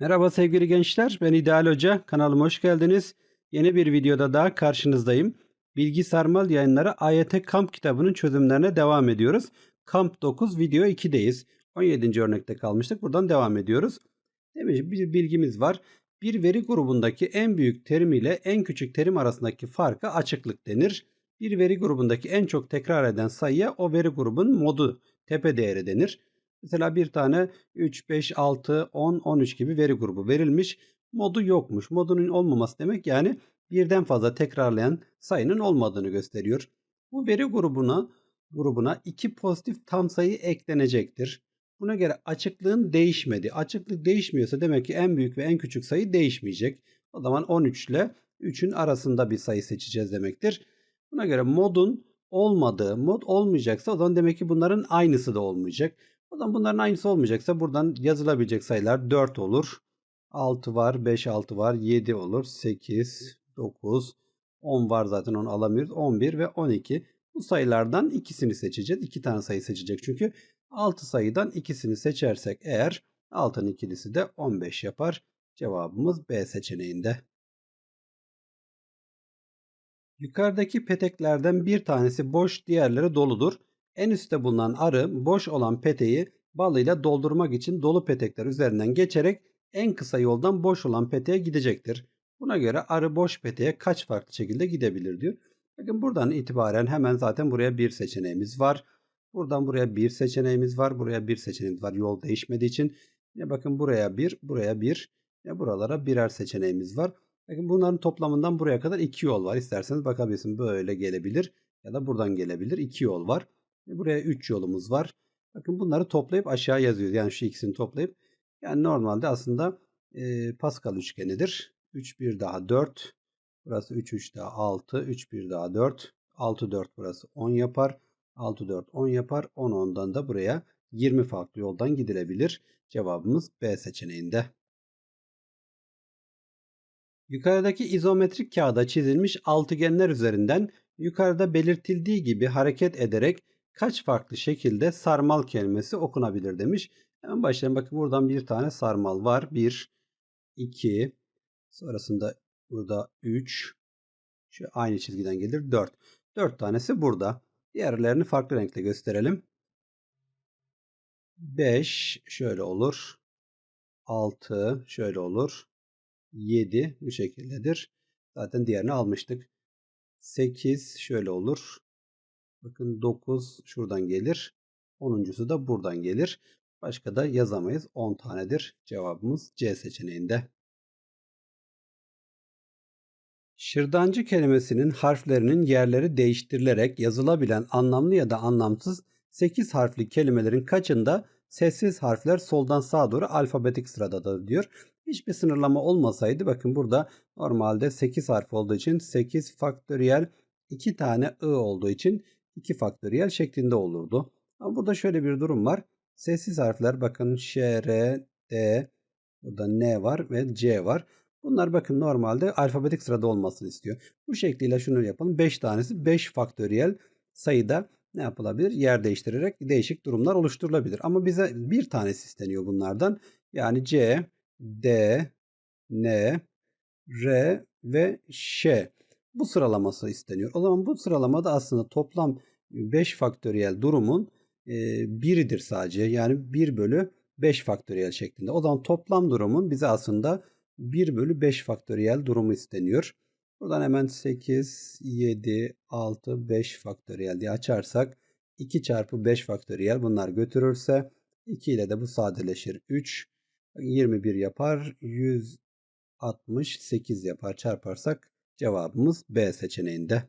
Merhaba sevgili gençler, ben İdeal Hoca. Kanalıma hoş geldiniz. Yeni bir videoda daha karşınızdayım. Bilgi Sarmal Yayınları AYT Kamp kitabının çözümlerine devam ediyoruz. Kamp 9 video 2'deyiz. 17. örnekte kalmıştık. Buradan devam ediyoruz. Demiş bir bilgimiz var. Bir veri grubundaki en büyük terim ile en küçük terim arasındaki farka açıklık denir. Bir veri grubundaki en çok tekrar eden sayıya o veri grubun modu, tepe değeri denir. Mesela bir tane 3, 5, 6, 10, 13 gibi veri grubu verilmiş. Modu yokmuş. Modunun olmaması demek yani birden fazla tekrarlayan sayının olmadığını gösteriyor. Bu veri grubuna grubuna iki pozitif tam sayı eklenecektir. Buna göre açıklığın değişmedi. Açıklık değişmiyorsa demek ki en büyük ve en küçük sayı değişmeyecek. O zaman 13 ile 3'ün arasında bir sayı seçeceğiz demektir. Buna göre modun olmadığı, mod olmayacaksa o zaman demek ki bunların aynısı da olmayacak. O zaman bunların aynısı olmayacaksa buradan yazılabilecek sayılar 4 olur. 6 var, 5, 6 var, 7 olur, 8, 9, 10 var zaten onu alamıyoruz. 11 ve 12. Bu sayılardan ikisini seçeceğiz. 2 tane sayı seçecek çünkü 6 sayıdan ikisini seçersek eğer 6'nın ikilisi de 15 yapar. Cevabımız B seçeneğinde. Yukarıdaki peteklerden bir tanesi boş, diğerleri doludur. En üstte bulunan arı boş olan peteği balıyla doldurmak için dolu petekler üzerinden geçerek en kısa yoldan boş olan peteğe gidecektir. Buna göre arı boş peteğe kaç farklı şekilde gidebilir diyor. Bakın buradan itibaren hemen zaten buraya bir seçeneğimiz var. Buradan buraya bir seçeneğimiz var. Buraya bir seçeneğimiz var. Yol değişmediği için. Ya bakın buraya bir, buraya bir. Ya buralara birer seçeneğimiz var. Bakın bunların toplamından buraya kadar iki yol var. İsterseniz bakabilirsiniz. Böyle gelebilir ya da buradan gelebilir. İki yol var. Buraya 3 yolumuz var. Bakın bunları toplayıp aşağı yazıyoruz. Yani şu ikisini toplayıp. Yani normalde aslında e, Pascal üçgenidir. 3 1 daha 4. Burası 3 3 daha 6. 3 1 daha 4. 6 4 burası 10 yapar. 6 4 10 yapar. 10 10'dan da buraya 20 farklı yoldan gidilebilir. Cevabımız B seçeneğinde. Yukarıdaki izometrik kağıda çizilmiş altıgenler üzerinden yukarıda belirtildiği gibi hareket ederek kaç farklı şekilde sarmal kelimesi okunabilir demiş. Hemen başlayalım. Bakın buradan bir tane sarmal var. 1, 2, sonrasında burada 3, şu aynı çizgiden gelir 4. 4 tanesi burada. Diğerlerini farklı renkle gösterelim. 5 şöyle olur. 6 şöyle olur. 7 bu şekildedir. Zaten diğerini almıştık. 8 şöyle olur. Bakın 9 şuradan gelir. 10'uncusu da buradan gelir. Başka da yazamayız. 10 tanedir. Cevabımız C seçeneğinde. Şırdancı kelimesinin harflerinin yerleri değiştirilerek yazılabilen anlamlı ya da anlamsız 8 harfli kelimelerin kaçında sessiz harfler soldan sağa doğru alfabetik sıradadır diyor. Hiçbir sınırlama olmasaydı bakın burada normalde 8 harf olduğu için 8 faktöriyel 2 tane I olduğu için 2 faktöriyel şeklinde olurdu. Ama burada şöyle bir durum var. Sessiz harfler bakın Ş, R, D, burada N var ve C var. Bunlar bakın normalde alfabetik sırada olmasını istiyor. Bu şekliyle şunu yapalım. 5 tanesi 5 faktöriyel sayıda ne yapılabilir? Yer değiştirerek değişik durumlar oluşturulabilir. Ama bize bir tanesi isteniyor bunlardan. Yani C, D, N, R ve Ş. Bu sıralaması isteniyor. O zaman bu sıralamada aslında toplam 5 faktöriyel durumun e, biridir sadece. Yani 1 bölü 5 faktöriyel şeklinde. O zaman toplam durumun bize aslında 1 bölü 5 faktöriyel durumu isteniyor. Buradan hemen 8, 7, 6, 5 faktöriyel diye açarsak 2 çarpı 5 faktöriyel bunlar götürürse 2 ile de bu sadeleşir. 3, 21 yapar. 168 yapar çarparsak cevabımız B seçeneğinde.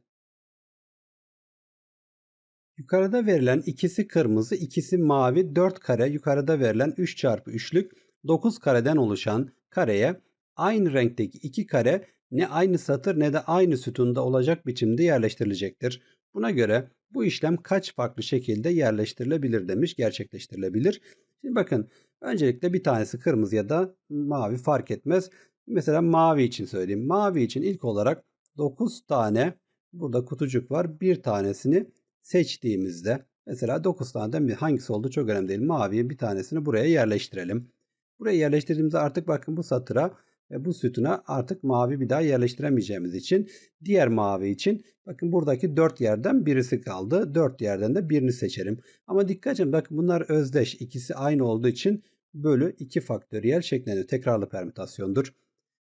Yukarıda verilen ikisi kırmızı, ikisi mavi 4 kare yukarıda verilen 3 çarpı 3'lük 9 kareden oluşan kareye aynı renkteki iki kare ne aynı satır ne de aynı sütunda olacak biçimde yerleştirilecektir. Buna göre bu işlem kaç farklı şekilde yerleştirilebilir demiş, gerçekleştirilebilir. Şimdi bakın öncelikle bir tanesi kırmızı ya da mavi fark etmez. Mesela mavi için söyleyeyim. Mavi için ilk olarak 9 tane burada kutucuk var. Bir tanesini seçtiğimizde mesela 9 taneden bir hangisi oldu çok önemli değil. Maviye bir tanesini buraya yerleştirelim. Buraya yerleştirdiğimizde artık bakın bu satıra ve bu sütuna artık mavi bir daha yerleştiremeyeceğimiz için diğer mavi için bakın buradaki 4 yerden birisi kaldı. 4 yerden de birini seçerim. Ama dikkat edin bakın bunlar özdeş. ikisi aynı olduğu için bölü 2 faktöriyel şeklinde tekrarlı permütasyondur.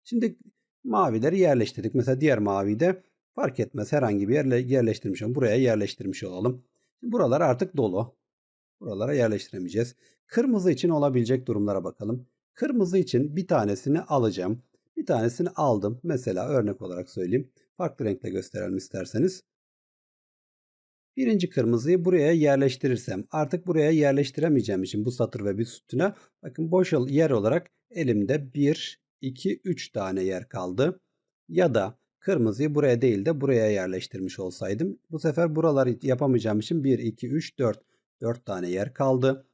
Şimdi mavileri yerleştirdik. Mesela diğer mavi de fark etmez herhangi bir yerle yerleştirmiş olalım. Buraya yerleştirmiş olalım. Buralar artık dolu. Buralara yerleştiremeyeceğiz. Kırmızı için olabilecek durumlara bakalım. Kırmızı için bir tanesini alacağım. Bir tanesini aldım. Mesela örnek olarak söyleyeyim. Farklı renkle gösterelim isterseniz. Birinci kırmızıyı buraya yerleştirirsem artık buraya yerleştiremeyeceğim için bu satır ve bir sütuna bakın boş yer olarak elimde 1, 2, 3 tane yer kaldı. Ya da kırmızıyı buraya değil de buraya yerleştirmiş olsaydım bu sefer buraları yapamayacağım için 1, 2, 3, 4, 4 tane yer kaldı.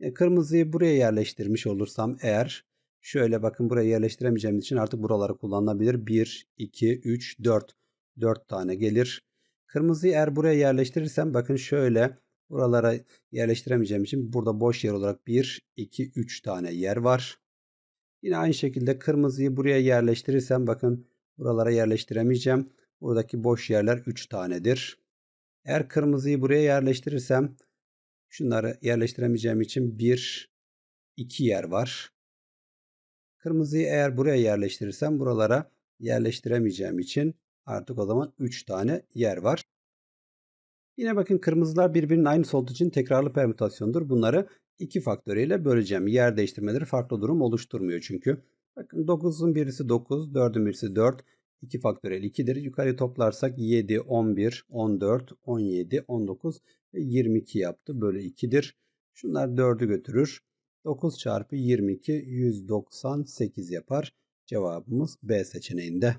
E, kırmızıyı buraya yerleştirmiş olursam eğer şöyle bakın buraya yerleştiremeyeceğim için artık buraları kullanılabilir. 1, 2, 3, 4. 4 tane gelir. Kırmızıyı eğer buraya yerleştirirsem bakın şöyle buralara yerleştiremeyeceğim için burada boş yer olarak 1, 2, 3 tane yer var. Yine aynı şekilde kırmızıyı buraya yerleştirirsem bakın buralara yerleştiremeyeceğim. Buradaki boş yerler 3 tanedir. Eğer kırmızıyı buraya yerleştirirsem Şunları yerleştiremeyeceğim için bir, iki yer var. Kırmızıyı eğer buraya yerleştirirsem buralara yerleştiremeyeceğim için artık o zaman 3 tane yer var. Yine bakın kırmızılar birbirinin aynısı olduğu için tekrarlı permütasyondur. Bunları iki faktörüyle böleceğim. Yer değiştirmeleri farklı durum oluşturmuyor çünkü. Bakın 9'un birisi 9, 4'ün birisi 4. 2 faktöriyel 2'dir. Yukarı toplarsak 7, 11, 14, 17, 19 ve 22 yaptı. Bölü 2'dir. Şunlar 4'ü götürür. 9 çarpı 22 198 yapar. Cevabımız B seçeneğinde.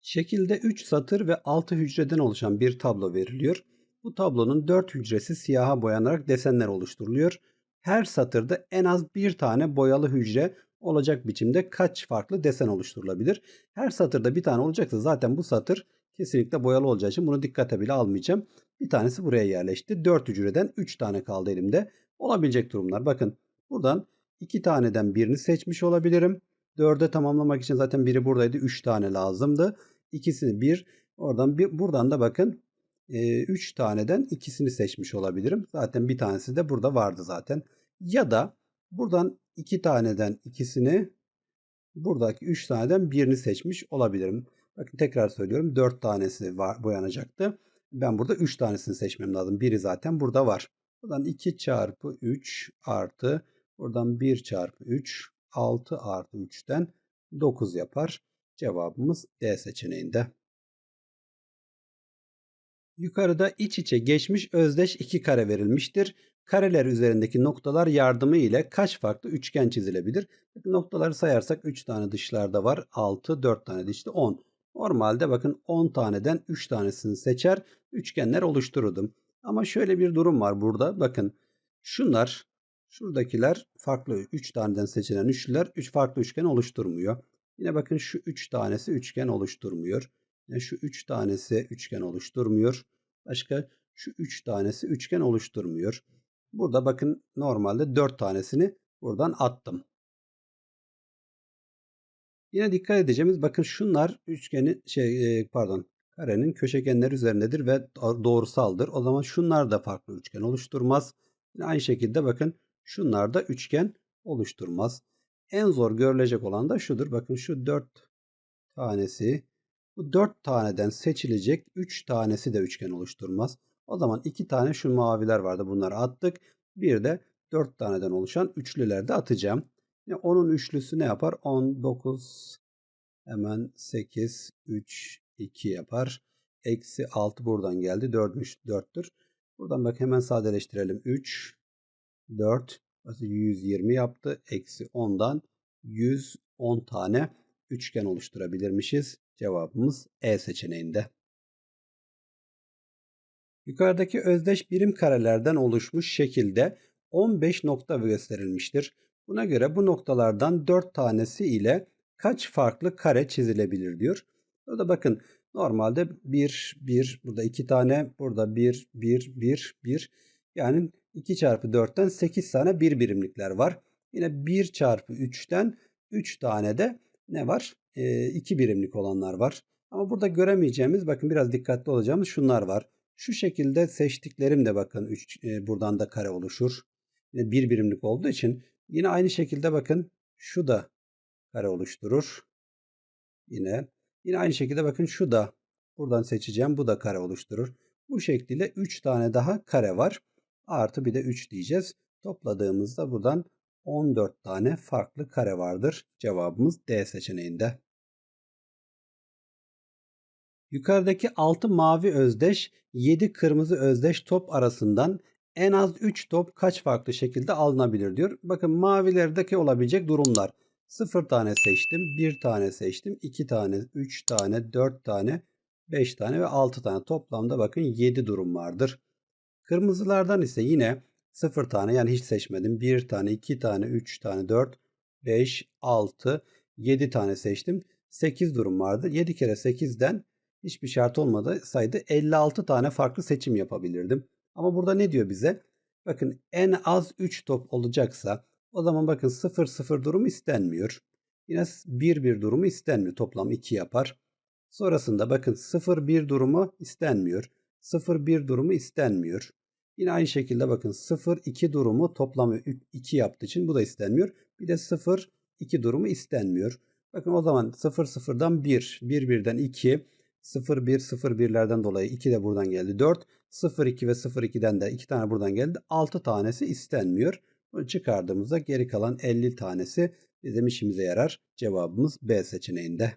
Şekilde 3 satır ve 6 hücreden oluşan bir tablo veriliyor. Bu tablonun 4 hücresi siyaha boyanarak desenler oluşturuluyor. Her satırda en az bir tane boyalı hücre olacak biçimde kaç farklı desen oluşturulabilir? Her satırda bir tane olacaksa zaten bu satır kesinlikle boyalı olacağı için bunu dikkate bile almayacağım. Bir tanesi buraya yerleşti. 4 hücreden 3 tane kaldı elimde. Olabilecek durumlar. Bakın buradan 2 taneden birini seçmiş olabilirim. 4'e tamamlamak için zaten biri buradaydı. 3 tane lazımdı. İkisini bir oradan bir buradan da bakın 3 e, taneden ikisini seçmiş olabilirim. Zaten bir tanesi de burada vardı zaten. Ya da buradan 2 taneden ikisini buradaki 3 taneden birini seçmiş olabilirim. Bakın tekrar söylüyorum 4 tanesi var, boyanacaktı. Ben burada 3 tanesini seçmem lazım. Biri zaten burada var. Buradan 2 çarpı 3 artı buradan 1 çarpı 3 6 artı 3'ten 9 yapar. Cevabımız D seçeneğinde. Yukarıda iç içe geçmiş özdeş iki kare verilmiştir. Kareler üzerindeki noktalar yardımı ile kaç farklı üçgen çizilebilir? Noktaları sayarsak 3 tane dışlarda var. 6, 4 tane dışta 10. Normalde bakın 10 taneden 3 tanesini seçer üçgenler oluştururdum. Ama şöyle bir durum var burada. Bakın şunlar şuradakiler farklı 3 taneden seçilen üçlüler 3 farklı üçgen oluşturmuyor. Yine bakın şu 3 tanesi üçgen oluşturmuyor. Yine şu 3 tanesi üçgen oluşturmuyor. Başka şu 3 tanesi üçgen oluşturmuyor. Burada bakın normalde 4 tanesini buradan attım. Yine dikkat edeceğimiz bakın şunlar üçgenin şey e, pardon karenin köşegenler üzerindedir ve doğrusaldır. O zaman şunlar da farklı üçgen oluşturmaz. Aynı şekilde bakın şunlar da üçgen oluşturmaz. En zor görülecek olan da şudur. Bakın şu 4 tanesi bu 4 taneden seçilecek 3 tanesi de üçgen oluşturmaz. O zaman 2 tane şu maviler vardı. Bunları attık. Bir de 4 taneden oluşan üçlüler de atacağım. Yani onun üçlüsü ne yapar? 19 hemen 8 3 2 yapar. Eksi 6 buradan geldi. 4'müş 4'tür. Buradan bak hemen sadeleştirelim. 3 4 120 yaptı. Eksi 10'dan 110 tane üçgen oluşturabilirmişiz. Cevabımız E seçeneğinde. Yukarıdaki özdeş birim karelerden oluşmuş şekilde 15 nokta gösterilmiştir. Buna göre bu noktalardan 4 tanesi ile kaç farklı kare çizilebilir diyor. Burada bakın normalde 1, 1, burada 2 tane, burada 1, 1, 1, 1. Yani 2 çarpı 4'ten 8 tane 1 birimlikler var. Yine 1 çarpı 3'ten 3 tane de ne var? 2 birimlik olanlar var. Ama burada göremeyeceğimiz bakın biraz dikkatli olacağımız şunlar var. Şu şekilde seçtiklerim de bakın 3 buradan da kare oluşur. Yine 1 birimlik olduğu için yine aynı şekilde bakın şu da kare oluşturur. Yine yine aynı şekilde bakın şu da buradan seçeceğim bu da kare oluşturur. Bu şekilde 3 tane daha kare var. Artı bir de 3 diyeceğiz. Topladığımızda buradan 14 tane farklı kare vardır. Cevabımız D seçeneğinde. Yukarıdaki 6 mavi özdeş, 7 kırmızı özdeş top arasından en az 3 top kaç farklı şekilde alınabilir diyor. Bakın mavilerdeki olabilecek durumlar. 0 tane seçtim, 1 tane seçtim, 2 tane, 3 tane, 4 tane, 5 tane ve 6 tane. Toplamda bakın 7 durum vardır. Kırmızılardan ise yine 0 tane yani hiç seçmedim. 1 tane, 2 tane, 3 tane, 4, 5, 6, 7 tane seçtim. 8 durum vardı. 7 kere 8'den hiçbir şart olmadı sayıda 56 tane farklı seçim yapabilirdim. Ama burada ne diyor bize? Bakın en az 3 top olacaksa o zaman bakın 0 0 durumu istenmiyor. Yine 1 1 durumu istenmiyor. Toplam 2 yapar. Sonrasında bakın 0 1 durumu istenmiyor. 0 1 durumu istenmiyor. Yine aynı şekilde bakın 0 2 durumu toplamı 2 yaptığı için bu da istenmiyor. Bir de 0 2 durumu istenmiyor. Bakın o zaman 0 0'dan 1, 1 1'den 2, 0 1 0 1'lerden dolayı 2 de buradan geldi 4. 0 2 ve 0 2'den de 2 tane buradan geldi. 6 tanesi istenmiyor. Bunu çıkardığımızda geri kalan 50 tanesi bizim işimize yarar. Cevabımız B seçeneğinde.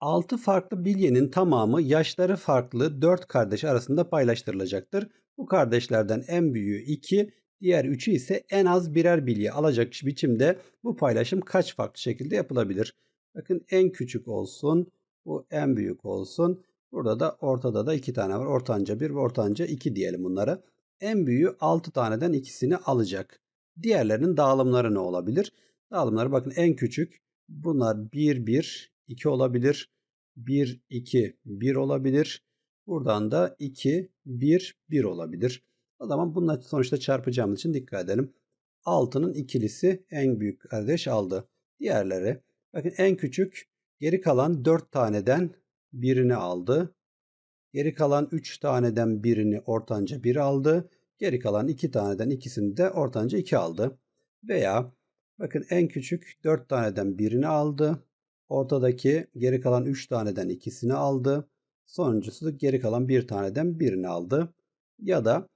6 farklı bilyenin tamamı yaşları farklı 4 kardeş arasında paylaştırılacaktır. Bu kardeşlerden en büyüğü 2, diğer 3'ü ise en az birer bilye alacak biçimde bu paylaşım kaç farklı şekilde yapılabilir? Bakın en küçük olsun, bu en büyük olsun. Burada da ortada da 2 tane var. Ortanca 1 ve ortanca 2 diyelim bunlara. En büyüğü 6 taneden ikisini alacak. Diğerlerinin dağılımları ne olabilir? Dağılımları bakın en küçük bunlar 1 1 2 olabilir. 1 2 1 olabilir. Buradan da 2 1 1 olabilir. O zaman bununla sonuçta çarpacağımız için dikkat edelim. 6'nın ikilisi en büyük kardeş aldı. Diğerleri bakın en küçük geri kalan 4 taneden birini aldı. Geri kalan 3 taneden birini ortanca 1 aldı. Geri kalan 2 taneden ikisini de ortanca 2 aldı. Veya bakın en küçük 4 taneden birini aldı. Ortadaki geri kalan 3 taneden ikisini aldı. Sonuncusu geri kalan 1 taneden birini aldı. Ya da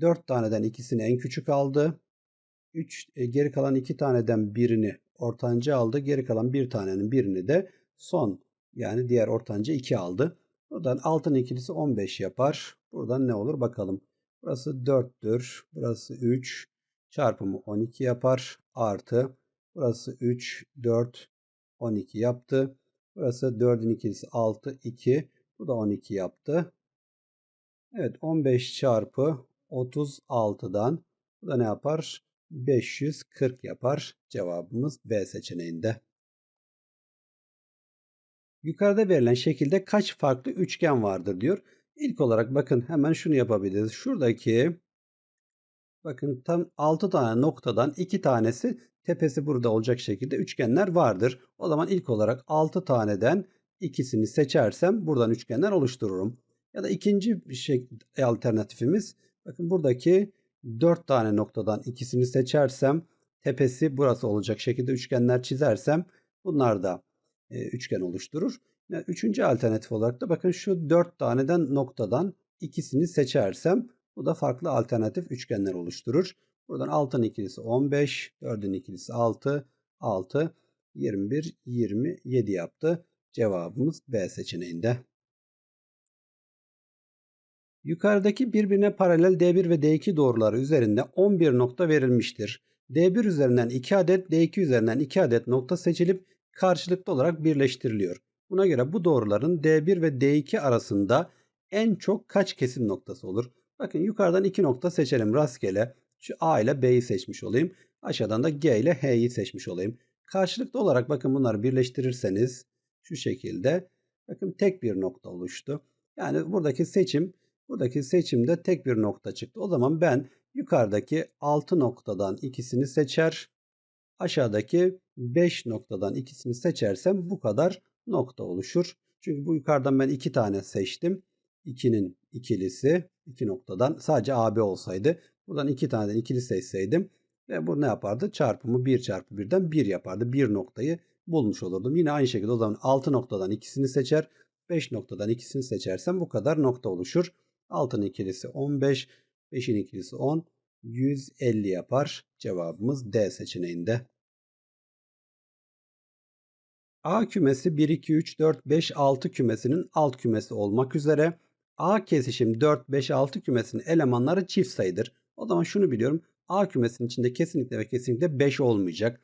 4 taneden ikisini en küçük aldı. 3 e, geri kalan 2 taneden birini ortanca aldı. Geri kalan 1 tanenin birini de son yani diğer ortanca 2 aldı. Buradan altın ikilisi 15 yapar. Buradan ne olur bakalım. Burası 4'tür. Burası 3. Çarpımı 12 yapar. Artı. Burası 3, 4, 12 yaptı. Burası 4'ün ikilisi 6, 2. Bu da 12 yaptı. Evet 15 çarpı 36'dan bu da ne yapar? 540 yapar. Cevabımız B seçeneğinde. Yukarıda verilen şekilde kaç farklı üçgen vardır diyor. İlk olarak bakın hemen şunu yapabiliriz. Şuradaki bakın tam 6 tane noktadan 2 tanesi tepesi burada olacak şekilde üçgenler vardır. O zaman ilk olarak 6 taneden ikisini seçersem buradan üçgenler oluştururum. Ya da ikinci şey alternatifimiz bakın buradaki 4 tane noktadan ikisini seçersem tepesi burası olacak şekilde üçgenler çizersem bunlar da e, üçgen oluşturur. Yani üçüncü alternatif olarak da bakın şu 4 taneden noktadan ikisini seçersem bu da farklı alternatif üçgenler oluşturur. Buradan 6'nın ikilisi 15, 4'ün ikilisi 6, 6, 21, 27 yaptı. Cevabımız B seçeneğinde. Yukarıdaki birbirine paralel D1 ve D2 doğruları üzerinde 11 nokta verilmiştir. D1 üzerinden 2 adet, D2 üzerinden 2 adet nokta seçilip karşılıklı olarak birleştiriliyor. Buna göre bu doğruların D1 ve D2 arasında en çok kaç kesim noktası olur? Bakın yukarıdan iki nokta seçelim rastgele. Şu A ile B'yi seçmiş olayım. Aşağıdan da G ile H'yi seçmiş olayım. Karşılıklı olarak bakın bunları birleştirirseniz şu şekilde bakın tek bir nokta oluştu. Yani buradaki seçim Buradaki seçimde tek bir nokta çıktı. O zaman ben yukarıdaki 6 noktadan ikisini seçer. Aşağıdaki 5 noktadan ikisini seçersem bu kadar nokta oluşur. Çünkü bu yukarıdan ben 2 tane seçtim. 2'nin ikilisi 2 noktadan sadece AB olsaydı buradan 2 taneden ikili seçseydim ve bu ne yapardı? Çarpımı 1 çarpı 1'den 1 yapardı. 1 noktayı bulmuş olurdum. Yine aynı şekilde o zaman 6 noktadan ikisini seçer. 5 noktadan ikisini seçersem bu kadar nokta oluşur. 6'nın ikilisi 15, 5'in ikilisi 10, 150 yapar. Cevabımız D seçeneğinde. A kümesi 1, 2, 3, 4, 5, 6 kümesinin alt kümesi olmak üzere A kesişim 4, 5, 6 kümesinin elemanları çift sayıdır. O zaman şunu biliyorum. A kümesinin içinde kesinlikle ve kesinlikle 5 olmayacak.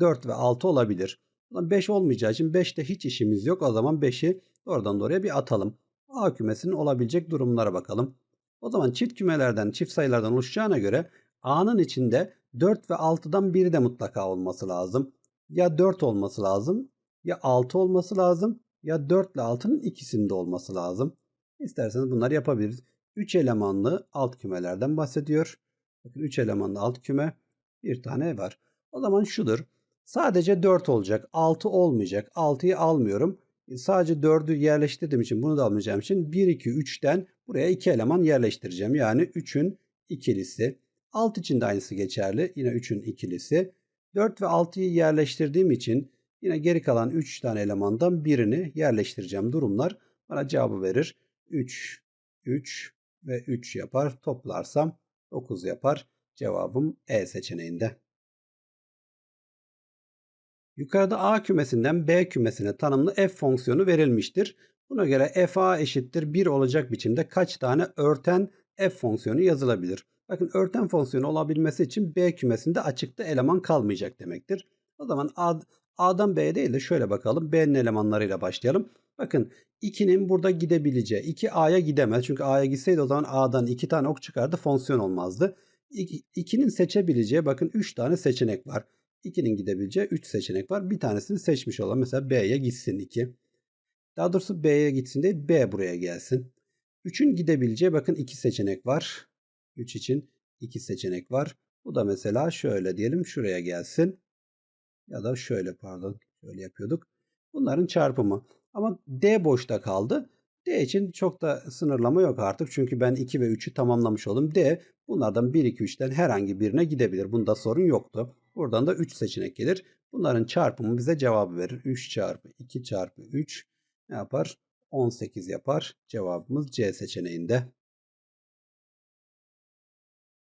4 ve 6 olabilir. 5 olmayacağı için 5'te hiç işimiz yok. O zaman 5'i doğrudan doğruya bir atalım. A kümesinin olabilecek durumlara bakalım. O zaman çift kümelerden, çift sayılardan oluşacağına göre A'nın içinde 4 ve 6'dan biri de mutlaka olması lazım. Ya 4 olması lazım, ya 6 olması lazım, ya 4 ile 6'nın ikisinde olması lazım. İsterseniz bunları yapabiliriz. 3 elemanlı alt kümelerden bahsediyor. Bakın 3 elemanlı alt küme bir tane var. O zaman şudur. Sadece 4 olacak. 6 olmayacak. 6'yı almıyorum. E, sadece 4'ü yerleştirdiğim için bunu da almayacağım için 1, 2, 3'ten buraya 2 eleman yerleştireceğim. Yani 3'ün ikilisi. 6 için de aynısı geçerli. Yine 3'ün ikilisi. 4 ve 6'yı yerleştirdiğim için yine geri kalan 3 tane elemandan birini yerleştireceğim durumlar bana cevabı verir. 3, 3 ve 3 yapar. Toplarsam 9 yapar. Cevabım E seçeneğinde. Yukarıda A kümesinden B kümesine tanımlı f fonksiyonu verilmiştir. Buna göre fa eşittir 1 olacak biçimde kaç tane örten f fonksiyonu yazılabilir? Bakın örten fonksiyonu olabilmesi için B kümesinde açıkta eleman kalmayacak demektir. O zaman A, A'dan B'ye değil de şöyle bakalım. B'nin elemanlarıyla başlayalım. Bakın 2'nin burada gidebileceği 2 A'ya gidemez. Çünkü A'ya gitseydi o zaman A'dan 2 tane ok çıkardı fonksiyon olmazdı. 2'nin seçebileceği bakın 3 tane seçenek var. 2'nin gidebileceği 3 seçenek var. Bir tanesini seçmiş olan mesela B'ye gitsin 2. Daha doğrusu B'ye gitsin değil B buraya gelsin. 3'ün gidebileceği bakın 2 seçenek var. 3 için 2 seçenek var. Bu da mesela şöyle diyelim şuraya gelsin. Ya da şöyle pardon şöyle yapıyorduk. Bunların çarpımı. Ama D boşta kaldı. D için çok da sınırlama yok artık. Çünkü ben 2 ve 3'ü tamamlamış oldum. D bunlardan 1, 2, 3'ten herhangi birine gidebilir. Bunda sorun yoktu. Buradan da 3 seçenek gelir. Bunların çarpımı bize cevabı verir. 3 çarpı 2 çarpı 3 ne yapar? 18 yapar. Cevabımız C seçeneğinde.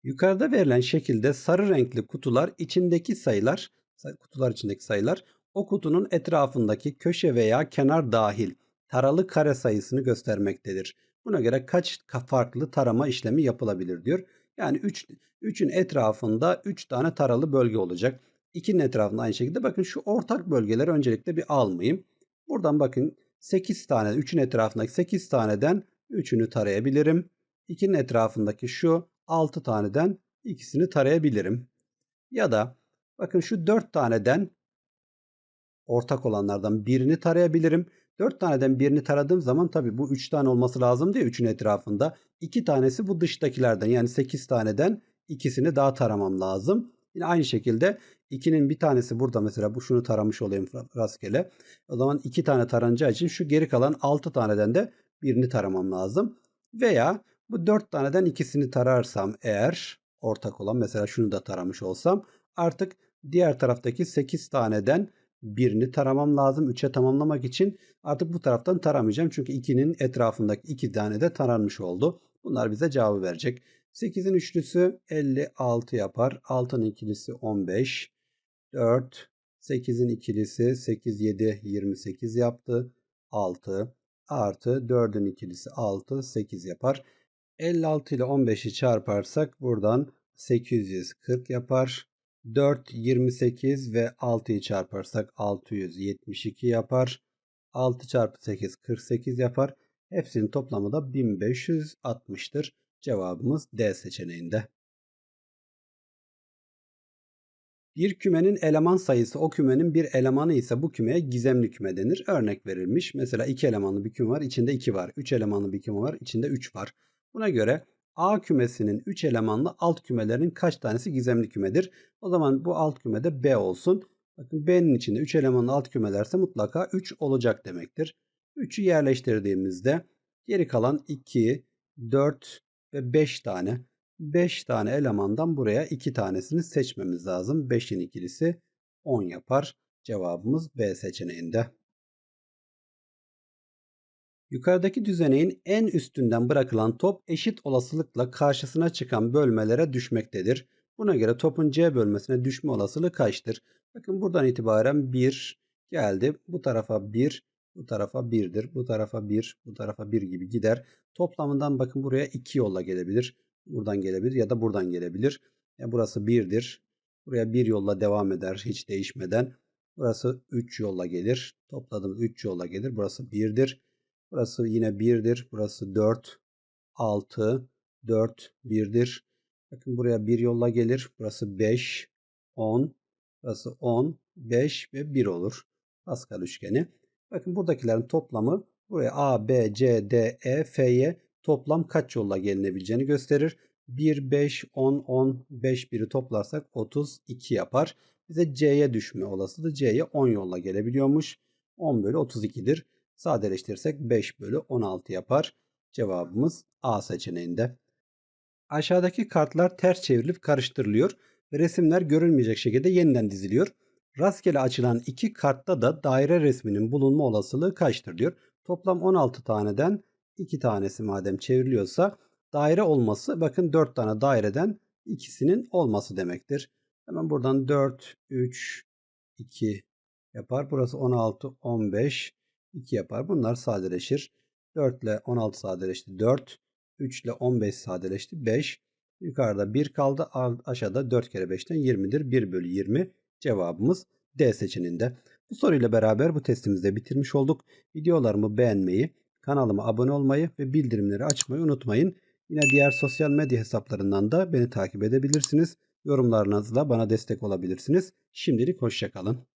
Yukarıda verilen şekilde sarı renkli kutular içindeki sayılar, kutular içindeki sayılar o kutunun etrafındaki köşe veya kenar dahil taralı kare sayısını göstermektedir. Buna göre kaç farklı tarama işlemi yapılabilir diyor. Yani 3 3'ün etrafında 3 tane taralı bölge olacak. 2'nin etrafında aynı şekilde bakın şu ortak bölgeleri öncelikle bir almayayım. Buradan bakın 8 tane 3'ün etrafındaki 8 taneden 3'ünü tarayabilirim. 2'nin etrafındaki şu 6 taneden ikisini tarayabilirim. Ya da bakın şu 4 taneden ortak olanlardan birini tarayabilirim. 4 taneden birini taradığım zaman tabi bu 3 tane olması lazım diye 3'ün etrafında. 2 tanesi bu dıştakilerden yani 8 taneden ikisini daha taramam lazım. Yine aynı şekilde 2'nin bir tanesi burada mesela bu şunu taramış olayım rastgele. O zaman 2 tane taranacağı için şu geri kalan 6 taneden de birini taramam lazım. Veya bu 4 taneden ikisini tararsam eğer ortak olan mesela şunu da taramış olsam artık diğer taraftaki 8 taneden birini taramam lazım. 3'e tamamlamak için artık bu taraftan taramayacağım. Çünkü 2'nin etrafındaki 2 tane de taranmış oldu. Bunlar bize cevabı verecek. 8'in üçlüsü 56 yapar. 6'nın ikilisi 15. 4. 8'in ikilisi 8, 7, 28 yaptı. 6 artı 4'ün ikilisi 6, 8 yapar. 56 ile 15'i çarparsak buradan 840 yapar. 4, 28 ve 6'yı çarparsak 672 yapar. 6 çarpı 8 48 yapar. Hepsinin toplamı da 1560'tır. Cevabımız D seçeneğinde. Bir kümenin eleman sayısı o kümenin bir elemanı ise bu kümeye gizemli küme denir. Örnek verilmiş. Mesela 2 elemanlı bir küme var, içinde 2 var. 3 elemanlı bir küme var, içinde 3 var. Buna göre A kümesinin 3 elemanlı alt kümelerinin kaç tanesi gizemli kümedir? O zaman bu alt kümede B olsun. Bakın B'nin içinde 3 elemanlı alt kümelerse mutlaka 3 olacak demektir. 3'ü yerleştirdiğimizde geri kalan 2, 4 ve 5 tane 5 tane elemandan buraya 2 tanesini seçmemiz lazım. 5'in ikilisi 10 yapar. Cevabımız B seçeneğinde. Yukarıdaki düzeneğin en üstünden bırakılan top eşit olasılıkla karşısına çıkan bölmelere düşmektedir. Buna göre topun C bölmesine düşme olasılığı kaçtır? Bakın buradan itibaren 1 geldi. Bu tarafa 1, bu tarafa 1'dir. Bu tarafa 1, bu tarafa 1 gibi gider. Toplamından bakın buraya 2 yolla gelebilir. Buradan gelebilir ya da buradan gelebilir. E burası 1'dir. Buraya 1 yolla devam eder hiç değişmeden. Burası 3 yolla gelir. Topladım 3 yolla gelir. Burası 1'dir. Burası yine 1'dir. Burası 4, 6, 4, 1'dir. Bakın buraya 1 yolla gelir. Burası 5, 10, burası 10, 5 ve 1 olur. Pascal üçgeni. Bakın buradakilerin toplamı buraya A, B, C, D, E, F'ye toplam kaç yolla gelinebileceğini gösterir. 1, 5, 10, 10, 5, 1'i toplarsak 32 yapar. Bize C'ye düşme olasılığı C'ye 10 yolla gelebiliyormuş. 10 bölü 32'dir. Sadeleştirirsek 5 bölü 16 yapar. Cevabımız A seçeneğinde. Aşağıdaki kartlar ters çevrilip karıştırılıyor ve resimler görülmeyecek şekilde yeniden diziliyor. Rastgele açılan iki kartta da daire resminin bulunma olasılığı kaçtır diyor. Toplam 16 taneden 2 tanesi madem çevriliyorsa daire olması bakın 4 tane daireden ikisinin olması demektir. Hemen buradan 4, 3, 2 yapar. Burası 16, 15, 2 yapar. Bunlar sadeleşir. 4 ile 16 sadeleşti 4. 3 ile 15 sadeleşti 5. Yukarıda 1 kaldı. Aşağıda 4 kere 5'ten 20'dir. 1 bölü 20 cevabımız D seçeneğinde. Bu soruyla beraber bu testimizi de bitirmiş olduk. Videolarımı beğenmeyi, kanalıma abone olmayı ve bildirimleri açmayı unutmayın. Yine diğer sosyal medya hesaplarından da beni takip edebilirsiniz. Yorumlarınızla bana destek olabilirsiniz. Şimdilik hoşçakalın.